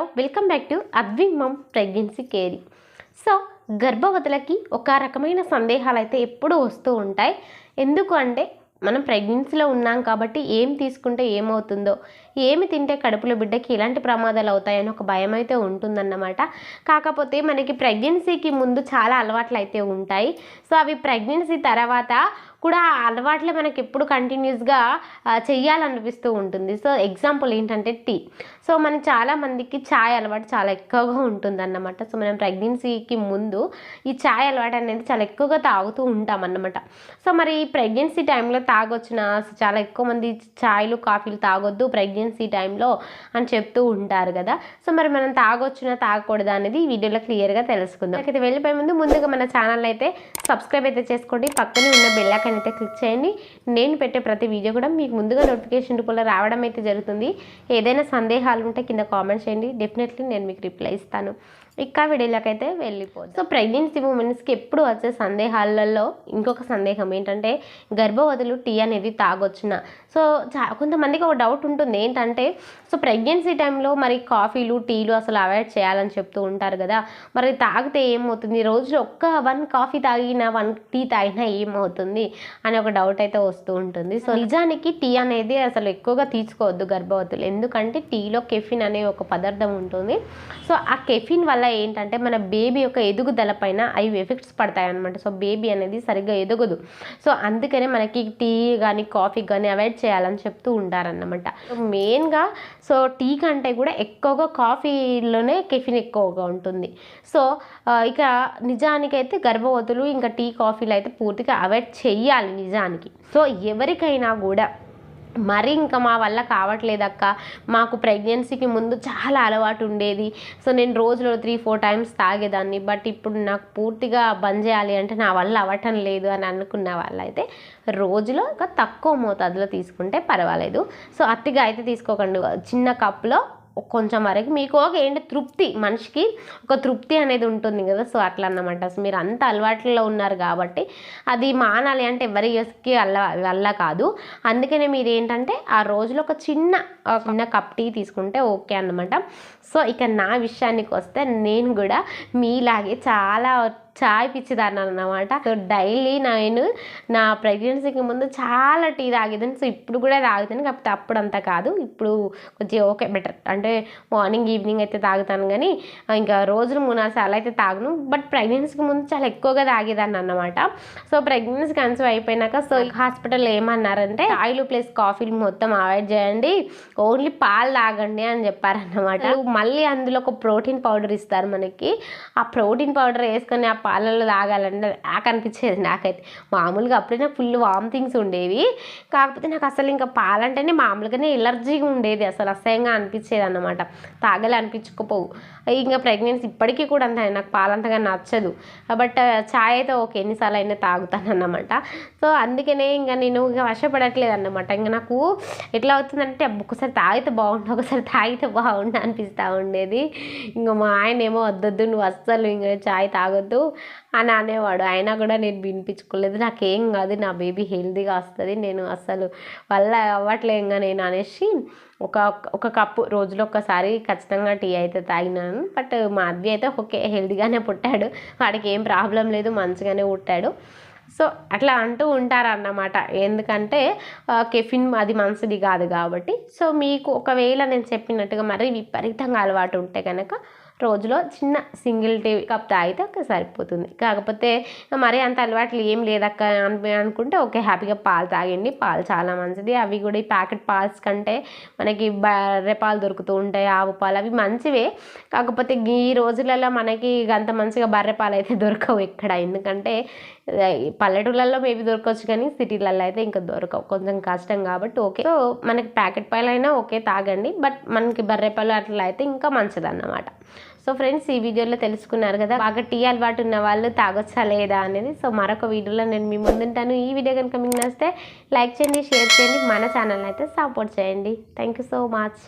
Hello welcome back to Adwin mom pregnancy care. So గర్భవతులకి ఒక రకమైన సందేహాలు అయితే ఎప్పుడూ వస్తూ ఉంటాయి. ఎందుకు అంటే మనం ప్రెగ్నెన్సీలో ఉన్నాం కాబట్టి ఏం తీసుకుంటే ఏమవుతుందో ఏమి తింటే కడుపులో బిడ్డకి ఎలాంటి ప్రమాదాలు అవుతాయని ఒక భయం అయితే ఉంటుందన్నమాట. కాకపోతే మనకి ప్రెగ్నెన్సీకి ముందు చాలా అలవాట్లు అయితే ఉంటాయి. సో అవి ప్రెగ్నెన్సీ తర్వాత కూడా ఆ అలవాట్లే మనకి ఎప్పుడు కంటిన్యూస్గా చెయ్యాలనిపిస్తూ ఉంటుంది. సో ఎగ్జాంపుల్ ఏంటంటే టీ. సో మనం చాలామందికి ఛాయ్ అలవాటు చాలా ఎక్కువగా ఉంటుందన్నమాట. సో మనం ప్రెగ్నెన్సీకి ముందు ఈ ఛాయ్ అలవాటు అనేది చాలా ఎక్కువగా తాగుతూ ఉంటాం అన్నమాట సో మరి ఈ ప్రెగ్నెన్సీ టైంలో తాగొచ్చిన చాలా ఎక్కువ మంది ఛాయ్లు కాఫీలు తాగొద్దు ప్రెగ్నెన్సీ టైంలో అని చెప్తూ ఉంటారు కదా. సో మరి మనం తాగొచ్చిన తాగకూడదా అనేది ఈ వీడియోలో క్లియర్గా తెలుసుకుందాం. అయితే వెళ్ళిపోయే ముందు ముందుగా మన ఛానల్ అయితే సబ్స్క్రైబ్ అయితే చేసుకోండి. పక్కనే ఉన్న బెల్ ఐకాన్ అయితే క్లిక్ చేయండి. నేను పెట్టే ప్రతి వీడియో కూడా మీకు ముందుగా నోటిఫికేషన్ రూపంలో రావడం అయితే జరుగుతుంది. ఏదైనా సందేహాలు ఉంటే కింద కామెంట్ చేయండి. డెఫినెట్లీ నేను మీకు రిప్లై ఇస్తాను. ఇంకా వీడియోలోకైతే వెళ్ళిపోదు. సో ప్రెగ్నెన్సీ ఉమెన్స్కి ఎప్పుడు వచ్చే సందేహాలలో ఇంకొక సందేహం ఏంటంటే గర్భవతులు టీ అనేది తాగొచ్చున. సో చా కొంతమందికి ఒక డౌట్ ఉంటుంది. ఏంటంటే సో ప్రెగ్నెన్సీ టైంలో మరి కాఫీలు టీలు అసలు అవాయిడ్ చేయాలని చెప్తూ ఉంటారు కదా. మరి తాగితే ఏమవుతుంది? రోజులో ఒక్క వన్ కాఫీ తాగినా వన్ టీ తాగినా ఏమవుతుంది? అని ఒక డౌట్ అయితే వస్తూ ఉంటుంది. సో నిజానికి టీ అనేది అసలు ఎక్కువగా తీసుకోవద్దు గర్భవతులు. ఎందుకంటే టీలో కెఫిన్ అనే ఒక పదార్థం ఉంటుంది. సో ఆ కెఫిన్ వల్ల ఏంటంటే మన బేబీ యొక్క ఎదుగుదల పైన అవి ఎఫెక్ట్స్ పడతాయి అనమాట సో బేబీ అనేది సరిగ్గా ఎదగదు. సో అందుకనే మనకి టీ కానీ కాఫీ కానీ అవాయిడ్ చేయాలని చెప్తూ ఉంటారన్నమాట. సో మెయిన్గా సో టీ కంటే కూడా ఎక్కువగా కాఫీలోనే కెఫిన్ ఎక్కువగా ఉంటుంది. సో ఇక నిజానికైతే గర్భవతులు ఇంకా టీ కాఫీలు అయితే పూర్తిగా అవాయిడ్ చేయాలి నిజానికి. సో ఎవరికైనా కూడా మరి ఇంకా మా వల్ల కావట్లేదక్క. మాకు ప్రెగ్నెన్సీకి ముందు చాలా అలవాటు ఉండేది. సో నేను రోజులో త్రీ ఫోర్ టైమ్స్ తాగేదాన్ని. బట్ ఇప్పుడు నాకు పూర్తిగా బంద్ చేయాలి అంటే నా వల్ల అవ్వటం లేదు అని అనుకున్న వాళ్ళైతే రోజులో ఒక తక్కువ మోతాదులో తీసుకుంటే పర్వాలేదు. సో అతిగా అయితే తీసుకోకండి. చిన్న కప్లో కొంచెం వరకు మీకు ఒక ఏంటి తృప్తి మనిషికి ఒక తృప్తి అనేది ఉంటుంది కదా. సో అట్లా అన్నమాట. సో మీరు అంత అలవాట్లలో ఉన్నారు కాబట్టి అది మానాలి అంటే ఎవరికి అల్ల వల్ల కాదు. అందుకనే మీరు ఏంటంటే ఆ రోజులో ఒక చిన్న ఒక చిన్న కప్ టీ తీసుకుంటే ఓకే అన్నమాట. సో ఇక నా విషయానికి వస్తే నేను కూడా మీలాగే చాలా చాయ్ పిచ్చిదాన్ని అన్నమాట సో డైలీ నేను నా ప్రెగ్నెన్సీకి ముందు చాలా టీ తాగేదాన్ని. సో ఇప్పుడు కూడా తాగుతాను. కాకపోతే అప్పుడు అంత కాదు. ఇప్పుడు కొంచెం ఓకే బెటర్. అంటే మార్నింగ్ ఈవినింగ్ అయితే తాగుతాను కానీ ఇంకా రోజులు మూడు నాలుగు సార్లు అయితే తాగను. బట్ ప్రెగ్నెన్సీకి ముందు చాలా ఎక్కువగా తాగేదాన్ని అన్నమాట సో ప్రెగ్నెన్సీ కన్సీవ్ అయిపోయినాక సో హాస్పిటల్ ఏమన్నారంటే ఆయిల్ ప్లస్ కాఫీలు మొత్తం అవాయిడ్ చేయండి. ఓన్లీ పాలు తాగండి అని చెప్పారన్నమాట. మళ్ళీ అందులో ఒక ప్రోటీన్ పౌడర్ ఇస్తారు మనకి. ఆ ప్రోటీన్ పౌడర్ వేసుకొని ఆ పాలల్లో తాగాలంటే నాకు అనిపించేది నాకైతే. మామూలుగా అప్పుడే ఫుల్ వామిటింగ్స్ ఉండేవి. కాకపోతే నాకు అసలు ఇంకా పాలంటేనే మామూలుగానే ఎలర్జీగా ఉండేది. అసలు అసహ్యంగా అనిపించేది అన్నమాట. తాగలే అనిపించకపోవు. ఇంకా ప్రెగ్నెన్సీ ఇప్పటికీ కూడా అంతే. నాకు పాలంతగా నచ్చదు. బట్ చాయ్ అయితే ఓకే ఎన్నిసార్లు అయినా తాగుతాను అన్నమాట. సో అందుకనే ఇంకా నేను ఇంకా వశపడట్లేదు అన్నమాట. ఇంకా నాకు ఎట్లా అవుతుందంటే ఒకసారి తాగితే బాగుండు ఒకసారి తాగితే బాగుండు అనిపిస్తూ ఉండేది. ఇంకా మా ఆయన ఏమో వద్దొద్దు నువ్వు అస్సలు ఇంకా చాయ్ తాగొద్దు. అని అనేవాడు. అయినా కూడా నేను వినిపించుకోలేదు. నాకేం కాదు నా బేబీ హెల్దీగా వస్తుంది. నేను అసలు వల్ల అవ్వట్లేంగా నేను అనేసి ఒక ఒక కప్పు రోజులో ఒక్కసారి ఖచ్చితంగా టీ అయితే తాగినాను. బట్ మా అద్వి అయితే ఓకే హెల్తీగానే పుట్టాడు. వాడికి ఏం ప్రాబ్లం లేదు మంచిగానే పుట్టాడు. సో అట్లా అంటూ ఉంటారన్నమాట. ఎందుకంటే కెఫిన్ అది మంచిది కాదు కాబట్టి. సో మీకు ఒకవేళ నేను చెప్పినట్టుగా మరి విపరీతంగా అలవాటు ఉంటే కనుక రోజులో చిన్న సింగిల్ టీ కప్ తాగితే ఒక సరిపోతుంది. కాకపోతే మరి అంత అలవాట్లు ఏం లేదక్క అని అనుకుంటే ఓకే హ్యాపీగా పాలు తాగండి. పాలు చాలా మంచిది. అవి కూడా ఈ ప్యాకెట్ పాల్స్ కంటే మనకి బర్రె పాలు దొరుకుతూ ఉంటాయి. ఆవు పాలు అవి మంచివే. కాకపోతే ఈ రోజులలో మనకి అంత మంచిగా బర్రె పాలు అయితే దొరకవు ఎక్కడ. ఎందుకంటే పల్లెటూళ్ళల్లో మేబీ దొరకవచ్చు కానీ సిటీలలో అయితే ఇంకా దొరకవు. కొంచెం కష్టం కాబట్టి ఓకే. సో మనకి ప్యాకెట్ పాలు అయినా ఓకే తాగండి. బట్ మనకి బర్రె పాలు అట్లా అయితే ఇంకా మంచిది అన్నమాట సో ఫ్రెండ్స్ ఈ వీడియోలో తెలుసుకున్నారు కదా బాగా టీ అలవాటు ఉన్న వాళ్ళు తాగొచ్చా లేదా అనేది. సో మరొక వీడియోలో నేను మీ ముందుంటాను. ఈ వీడియో కనుక మీకు నచ్చితే లైక్ చేయండి షేర్ చేయండి. మన ఛానల్ అయితే సపోర్ట్ చేయండి. Thank you so much